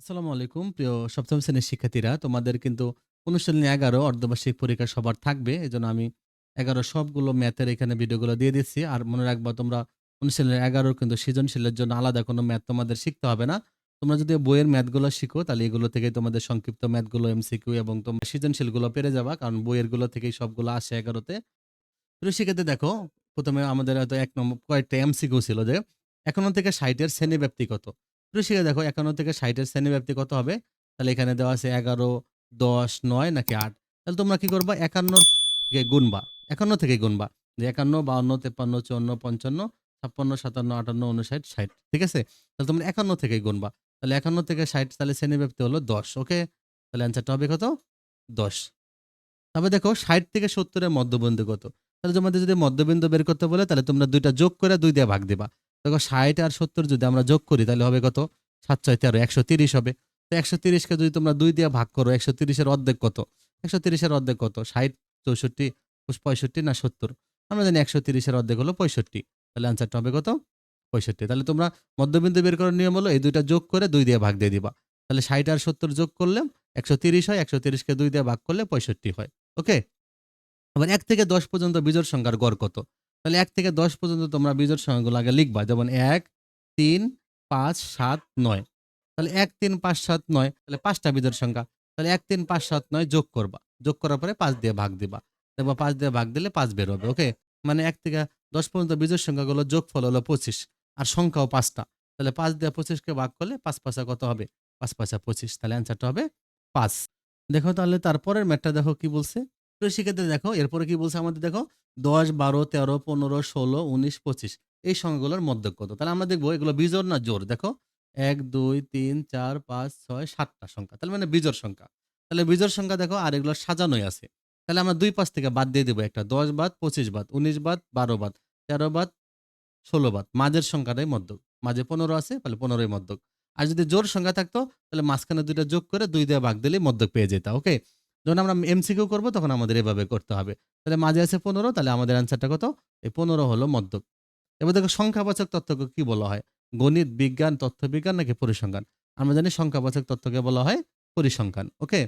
আসসালামু আলাইকুম। প্রিয় সপ্তম শ্রেণির শিক্ষার্থীরা, তোমাদের কিন্তু অনুশীলনী এগারো অর্ধবার্ষিক পরীক্ষা সবার থাকবে। এই জন্য আমি এগারো সবগুলো ম্যাথের এখানে ভিডিওগুলো দিয়ে দিচ্ছি। আর মনে রাখবা, তোমরা অনুশীলনী এগারোর কিন্তু সৃজনশীলের জন্য আলাদা কোনো ম্যাথ তোমাদের শিখতে হবে না। তোমরা যদি বইয়ের ম্যাথগুলো শিখো, তাহলে এগুলো থেকে তোমাদের সংক্ষিপ্ত ম্যাথগুলো, এমসিকিউ এবং তোমরা সৃজনশীলগুলো পেরে যাবা। কারণ বইয়েরগুলো থেকেই সবগুলো আসে এগারোতে। প্রিয় শিক্ষার্থী, দেখো, প্রথমে আমাদের হয়তো এক নম্বর, কয়েকটা এমসিকিউ ছিল যে একান্ন থেকে ষাটের শ্রেণি ব্যাপ্তি কত? কৃষিকে দেখো একান্ন থেকে ষাটের শ্রেণীব্যাপ্তি কত হবে? তাহলে এখানে দেওয়া আছে এগারো, দশ, নয় নাকি আট? তাহলে তোমরা কি করবা? একান্ন থেকে গুনবা। একান্ন থেকে গুনবা। যে একান্ন, বাউন্ন, তেপ্পান্ন, চুয়ান্ন, পঞ্চান্ন, ছাপ্পান্ন, সাতান্ন, আটান্ন উনষাট ষাট, ঠিক আছে? তাহলে তোমরা একান্ন থেকে গুনবা। তাহলে একান্ন থেকে ষাট, তাহলে শ্রেণি শ্রেণীব্যাপ্তি হলো দশ, ওকে? তাহলে অ্যান্সারটা হবে কত? দশ। তারপরে দেখো ষাট থেকে সত্তরের মধ্যবিন্দু কত? তাহলে তোমাদের যদি মধ্যবিন্দু বের করতে বলে, তাহলে তোমরা দুইটা যোগ করে দুই দিয়ে ভাগ দিবা। দেখো ষাট আর সত্তর যদি আমরা যোগ করি, তাহলে হবে কত? সাত ছয় তেরো, একশো তিরিশ হবে। তো একশো তিরিশকে যদি তোমরা দুই দিয়ে ভাগ করো, একশো তিরিশের অর্ধেক কত? একশো তিরিশের অর্ধেক কত? ষাট, চৌষট্টি পঁয়ষট্টি না সত্তর? আমরা জানি একশো তিরিশের অর্ধেক হলো পঁয়ষট্টি। তাহলে আনসারটা হবে কত? পঁয়ষট্টি। তাহলে তোমরা মধ্যবিন্দু বের করার নিয়ম হলো, এই দুইটা যোগ করে দুই দিয়ে ভাগ দিয়ে দিবা। তাহলে ষাট আর সত্তর যোগ করলে একশো তিরিশ হয়, একশো তিরিশকে দুই দিয়ে ভাগ করলে পঁয়ষট্টি হয়। ওকে? আবার এক থেকে দশ পর্যন্ত বিজোড় সংখ্যার গড় কত? তাহলে এক থেকে দশ পর্যন্ত তোমরা বিজোড় সংখ্যাগুলো আগে লিখবা। যেমন এক, তিন, পাঁচ, সাত, নয়। তাহলে এক, তিন, পাঁচ, সাত, নয়, তাহলে পাঁচটা বিজোড় সংখ্যা। তাহলে এক, তিন, পাঁচ, সাত, নয় যোগ করবা। যোগ করার পরে পাঁচ দিয়ে ভাগ দিবা। দেখবা পাঁচ দিয়ে ভাগ দিলে পাঁচ বের হবে ওকে মানে এক থেকে দশ পর্যন্ত বিজোড় সংখ্যাগুলো যোগ ফল হলো পঁচিশ, আর সংখ্যাও পাঁচটা। তাহলে পাঁচ দিয়ে পঁচিশকে ভাগ করলে পাঁচ পাঁচা কত হবে? পাঁচ পাঁচা পঁচিশ। তাহলে অ্যান্সারটা হবে পাঁচ। দেখো তাহলে তারপরের ম্যাটটা দেখো কি বলছে? প্রিয় শিক্ষার্থী দেখো, এরপরে কি বলছে আমাদের দেখো, দশ, বারো, তেরো, পনেরো, ষোলো, উনিশ, পঁচিশ, এই সংখ্যাগুলোর মধ্যক কত? তাহলে আমরা দেখব এগুলো বিজোড় না জোর দেখো, এক, দুই, তিন, চার, পাঁচ, ছয়, সাতটা সংখ্যা। তাহলে মানে বিজোড় সংখ্যা। তাহলে বিজোড় সংখ্যা দেখো, আর এগুলো সাজানোই আছে। তাহলে আমরা দুই পাঁচ থেকে বাদ দিয়ে দেবো একটা, দশ বাদ, পঁচিশ বাদ, উনিশ বাদ, বারো বাদ, তেরো বাদ, ষোলো বাদ। মাঝের সংখ্যাটাই মধ্যক। মাঝে পনেরো আছে, তাহলে পনেরোই মধ্যক। আর যদি জোর সংখ্যা থাকতো, তাহলে মাঝখানে দুইটা যোগ করে দুই দিয়ে ভাগ দিলে মধ্যক পেয়ে যেত ওকে যখন আমরা এমসিকিউ করব, তখন আমাদের এভাবে করতে হবে। তাহলে মাঝে আছে পনেরো, তাহলে আমাদের অ্যান্সারটা কত? এই পনেরো হলো মধ্যক। এবার দেখো সংখ্যাবাচক তত্ত্বকে কি বলা হয়? গণিত বিজ্ঞান, তথ্যবিজ্ঞান নাকি পরিসংখ্যান? আমরা জানি সংখ্যাবাচক তত্ত্বকে বলা হয় পরিসংখ্যান, ওকে?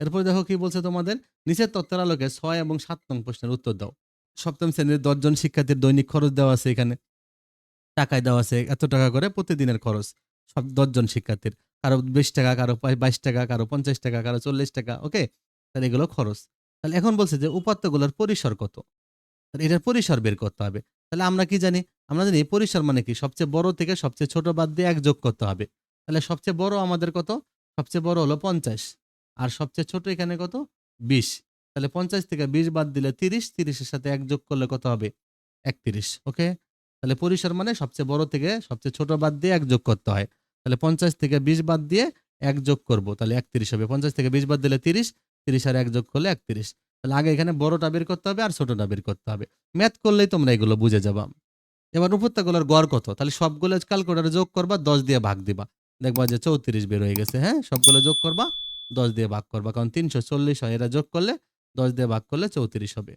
এরপর দেখো কি বলছে তোমাদের? নিচের তত্ত্বের আলোকে ছয় এবং সাত নং প্রশ্নের উত্তর দাও। সপ্তম শ্রেণির দশজন শিক্ষার্থীর দৈনিক খরচ দেওয়া আছে এখানে। টাকায় দেওয়া আছে এত টাকা করে প্রতিদিনের খরচ। সব দশজন শিক্ষার্থীর। কারও বিশ টাকা, কারও বাইশ টাকা, কারও পঞ্চাশ টাকা, কারও চল্লিশ টাকা, ওকে? তাহলে এগুলো খরচ। তাহলে এখন বলছে যে উপাত্তগুলোর পরিসর কত? তাহলে এটার পরিসর বের করতে হবে। তাহলে আমরা কি জানি? আমরা জানি পরিসর মানে কি? সবচেয়ে বড় থেকে সবচেয়ে ছোট বাদ দিয়ে এক যোগ করতে হবে। তাহলে সবচেয়ে বড় আমাদের কত? সবচেয়ে বড় হলো পঞ্চাশ। আর সবচেয়ে ছোট এখানে কত? বিশ। তাহলে পঞ্চাশ থেকে বিশ বাদ দিলে তিরিশ। তিরিশের সাথে এক যোগ করলে কত হবে? একত্রিশ। ওকে? তাহলে পরিসর মানে সবচেয়ে বড় থেকে সবচেয়ে ছোট বাদ দিয়ে এক যোগ করতে হয়। তাহলে পঞ্চাশ থেকে বিশ বাদ দিয়ে এক যোগ করব। তাহলে একত্রিশ হবে। পঞ্চাশ থেকে বিশ বাদ দিলে তিরিশ। তিরিশ আর এক যোগ করলে একত্রিশ। তাহলে আগে এখানে বড়টা বের করতে হবে আর ছোটটা বের করতে হবে। ম্যাথ করলেই তোমরা এগুলো বুঝে যাবা। এবার উপত্যকাগুলোর গড় কত? তাহলে সবগুলো ক্যালকুলেটারে যোগ করবা, দশ দিয়ে ভাগ দিবা। দেখবা যে চৌত্রিশ বের হয়ে গেছে হ্যাঁ? সবগুলো যোগ করবা, দশ দিয়ে ভাগ করবা। কারণ তিনশো চল্লিশ হয়, এরা যোগ করলে দশ দিয়ে ভাগ করলে চৌত্রিশ হবে।